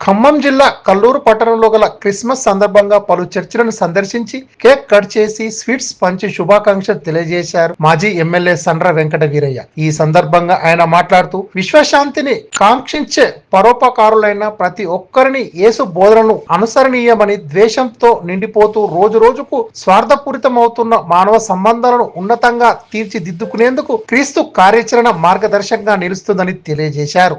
ఖమ్మం జిల్లా కల్లూరు పట్టణంలో గల క్రిస్మస్ సందర్భంగా పలు చర్చిలను సందర్శించి కేక్ కట్ చేసి స్వీట్స్ పంచి శుభాకాంక్షలు తెలియజేశారు మాజీ ఎమ్మెల్యే సండ్ర వెంకట వీరయ్య ఈ సందర్భంగా ఆయన మాట్లాడుతూ విశ్వశాంతిని కాంక్షించే పరోపకారులైన ప్రతి ఒక్కరిని యేసు బోధనను అనుసరణీయమని ద్వేషంతో నిండిపోతూ రోజు రోజుకు స్వార్థపూరితమవుతున్న మానవ సంబంధాలను ఉన్నతంగా తీర్చిదిద్దుకునేందుకు క్రీస్తు కార్యాచరణ మార్గదర్శకంగా నిలుస్తుందని తెలియజేశారు.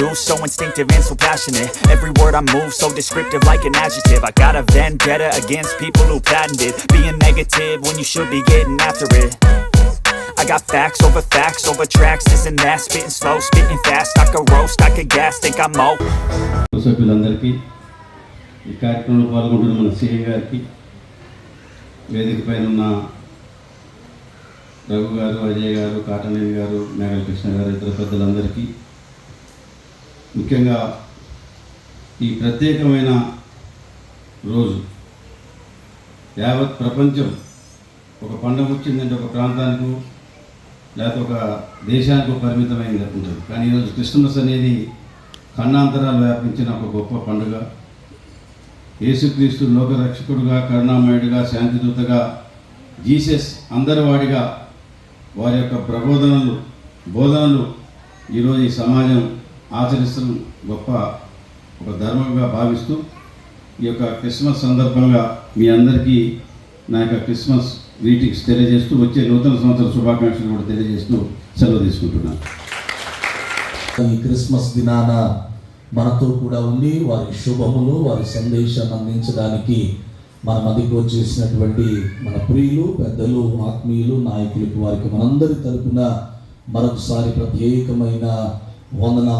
do so instinctive and so passionate Every word I move so descriptive like an adjective I got a vendetta against people who patented Being negative when you should be getting after it I got facts over facts over tracks, this and that Spitting slow, spitting fast, I could roast, I could gas, think I'm mo సభ్యులందరికీ ఈ కార్యక్రమంలో పాల్గొంటున్న మన CI గారికి వేదిక పైన ఉన్న రఘు గారు అజయ్ గారు కాటనేని గారు మేఘల కృష్ణ గారు ఇతర పెద్దలందరికీ ముఖ్యంగా ఈ ప్రత్యేకమైన రోజు. యావత్ ప్రపంచం ఒక పండుగ వచ్చిందంటే ఒక ప్రాంతానికి లేకపోతే ఒక దేశానికి పరిమితమైంది ఉంటుంది కానీ ఈరోజు క్రిస్మస్ అనేది ఖండాంతరాలు వ్యాపించిన ఒక గొప్ప పండుగ. యేసుక్రీస్తు లోకరక్షకుడుగా కరుణామయుడిగా శాంతిదూతగా జీసస్ అందరివాడిగా వారి యొక్క ప్రబోధనలు బోధనలు ఈరోజు ఈ సమాజం ఆచరిస్తున్న గొప్ప ఒక ధర్మంగా భావిస్తూ ఈ యొక్క క్రిస్మస్ సందర్భంగా మీ అందరికీ నా యొక్క క్రిస్మస్ గ్రీటింగ్స్ తెలియజేస్తూ వచ్చే నూతన సంవత్సర శుభాకాంక్షలు కూడా తెలియజేస్తూ సెలవు తీసుకుంటున్నాను. ఈ క్రిస్మస్ దినాన మనతో కూడా ఉండి వారి శుభములు వారి సందేశాన్ని అందించడానికి మన మధ్యకు వచ్చేసినటువంటి మన ప్రియులు పెద్దలు ఆత్మీయులు నాయకులకు వారికి మనందరి తరపున మరొకసారి ప్రత్యేకమైన వందన